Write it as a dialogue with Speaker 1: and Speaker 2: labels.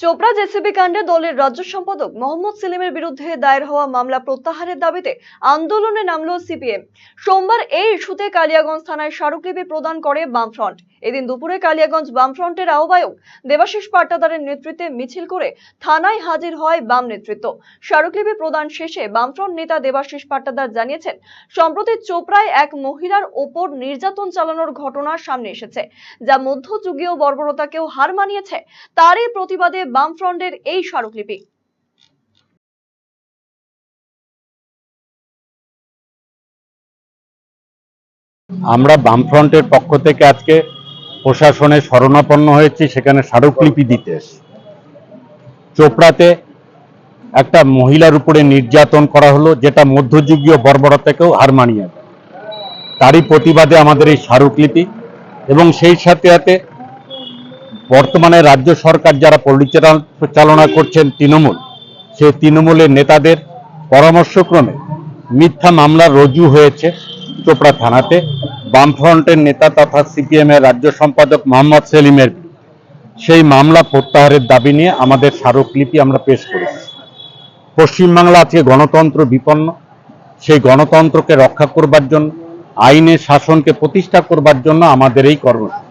Speaker 1: Chopra JCB কাণ্ডে দলের রাজ্য সম্পাদক মোহাম্মদ সেলিমের বিরুদ্ধে দায়ের হওয়া মামলা প্রত্যাহারের দাবিতে আন্দোলনে নামল সিপিএম। সোমবার এই ইস্যুতে কালিয়াগঞ্জ থানায় স্মারকলিপি প্রদান করে বামফ্রন্ট। এদিন দুপুরে কালিয়াগঞ্জ বামফ্রন্টের আহ্বায়ক দেবাশিস পাট্টাদারের নেতৃত্বে মিছিল করে থানায় হাজির হয় বাম নেতৃত্ব। স্মারকলিপি প্রদান শেষে বামফ্রন্ট নেতা দেবাশিস পাট্টাদার জানিয়েছেন, সম্প্রতি চোপড়ায় এক মহিলার ওপর নির্যাতন চালানোর ঘটনা সামনে এসেছে, যা মধ্যযুগীয় বর্বরতাকেও হার মানিয়েছে। তারই প্রতিবাদে বামফ্রন্টের এই স্মারকলিপি
Speaker 2: আমরা বামফ্রন্টের পক্ষ থেকে আজকে প্রশাসনের শরণাপন্ন হয়েছি, সেখানে স্মারকলিপি দিতে চোপড়াতে একটা মহিলার উপরে নির্যাতন করা হলো, যেটা মধ্যযুগীয় বর্বরতাকেও হার মানিয়ে। তারই প্রতিবাদে আমাদের এই স্মারকলিপি এবং সেই সাথে সাথে বর্তমানে রাজ্য সরকার যারা পরিচালনা করছেন তৃণমূল, সেই তৃণমূলের নেতাদের পরামর্শক্রমে মিথ্যা মামলা রুজু হয়েছে চোপড়া থানাতে। বামফ্রন্টের নেতা তথা সিপিএম এর রাজ্য সম্পাদক মোহাম্মদ সেলিমের সেই মামলা প্রত্যাহারের দাবি নিয়ে আমাদের স্মারকলিপি আমরা পেশ করেছি। পশ্চিমবাংলা আজকে গণতন্ত্র বিপন্ন। সেই গণতন্ত্রকে রক্ষা করবার জন্য, আইনের শাসনকে প্রতিষ্ঠা করবার জন্য আমাদের এই কর্মসূচি।